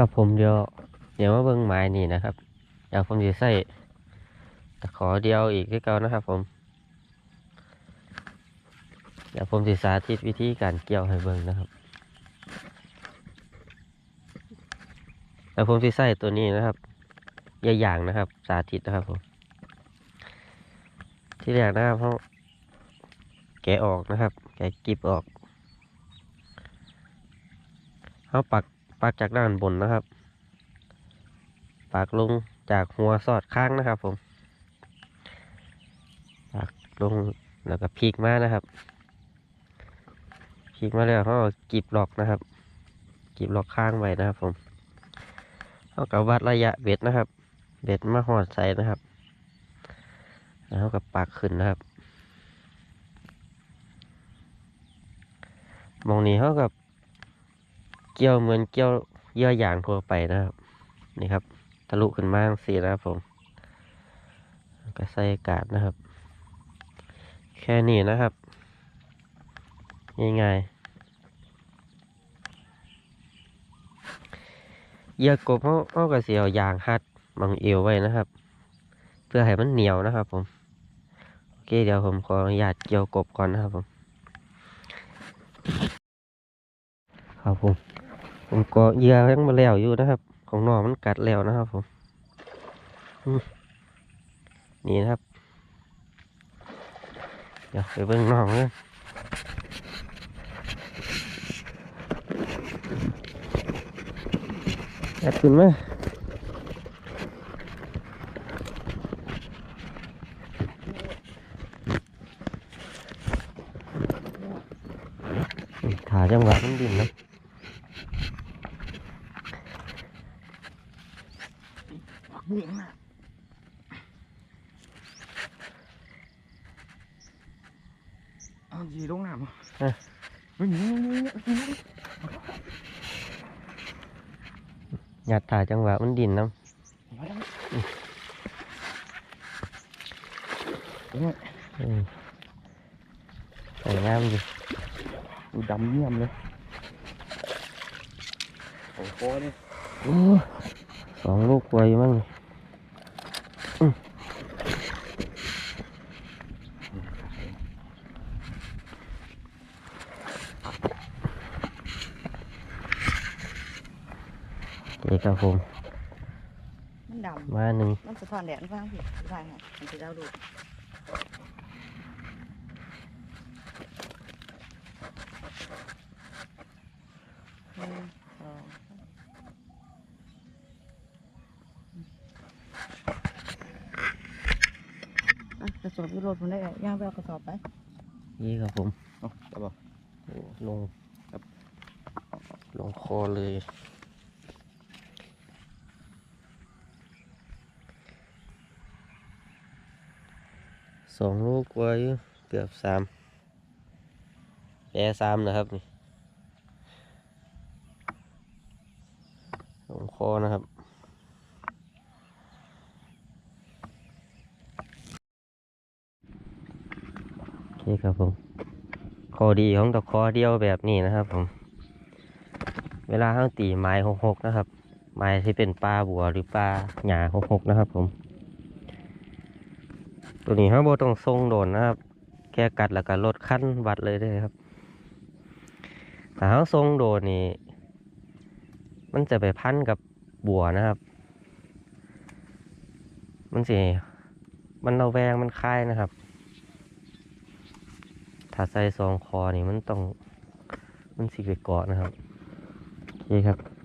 ครับผมเดี๋ยวเดี๋ยวมาเบิ่งไม้นี่นะครับเดี๋ยวผมจะใส่ตะขอเดียวอีกคือเก่านะครับ ผม เดี๋ยวผมจะสาธิตวิธีการเกี่ยวให้เบิ่งนะครับเดี๋ยวผมจะใส่ตัวนี้นะครับยาอย่างนะครับ สาธิตนะครับผม ที่แรกนะครับเขาแกะออกนะครับ แกะกิบออกเขาปัก ปักจากด้านบนนะครับปักลงจากหัวสอดข้างนะครับ ผมปักลงแล้วก็พลิกมานะครับพลิกมาแล้วเขากริบล็อกนะครับกริบล็อกข้างไว้นะครับ ผมเขากับวัดระยะเบ็ดนะครับ เบ็ดมาหอดใส่นะครับแล้วก็ปักขึ้นนะครับมองนี้เขากับ เกี่ยวเหมือนเกี่ยวเยื่อหยางทั่วไปนะครับ นี่ครับ ทะลุขึ้นมาสีนะครับผมก็ใส่อากาศนะครับ แค่นี้นะครับง่ายๆเยื่อกบเขาเขาก็เสียวยางฮัดบังเอวไว้นะครับ เพื่อให้มันเหนียวนะครับ ผมโอเคเดี๋ยวผมขออนุญาตเกี่ยวกบก่อนนะครับผมครับผม ผมก็เหยื่อยังมาแล้วอยู่นะครับ ของนอมันกัดแล้วนะครับผมนี่นะครับ เดี๋ยวไปเบิ่งนองเลยแอดขึ้นไหมขาจังหวะมันดิ่นนะ นี่มาเอาจีลงน้ำไม่มีไม่มีไม่มีหยัดขาจังหวะมันดิ่นนะ มาแล้ว อืมสวยงามดี ดูดำเยี่ยมเลยโอ้โหนี่ โอ้สองลูกไวมั้งอืม โอเคครับผม มันดมาหนึ่งำมันสะท้อนแดดฟังผิดใช่ค่ะมันจะเล่าดูหนึ่งสองอะกระสอบยุโรปผมได้ย่างไปเอากระสอบไป นี่ครับผมเอาจับบ่โอ้ลงครับลงคอเลย สองลูกไว้เกือบสามแปรสามนะครับนี่ลงคอนะครับโอเคครับผมข้อดีของตะคอเดียวแบบนี้นะครับผม เวลาเขาตีไม้หกหกนะครับ ไม้ที่เป็นปลาบัวหรือปลาหยาหกหกนะครับผม ตัวนี้เขาโบต้องทรงโดนนะครับ แค่กัดแล้วก็ลดขั้นวัดเลยได้ครับแต่เขาทรงโดนนี่มันจะไปพันกับบัวนะครับ มันสิมันเราแวงมันคายนะครับ ถ้าใส่ซองคอนี่มันต้อง มันสิไปเกาะนะครับ โอเคครับ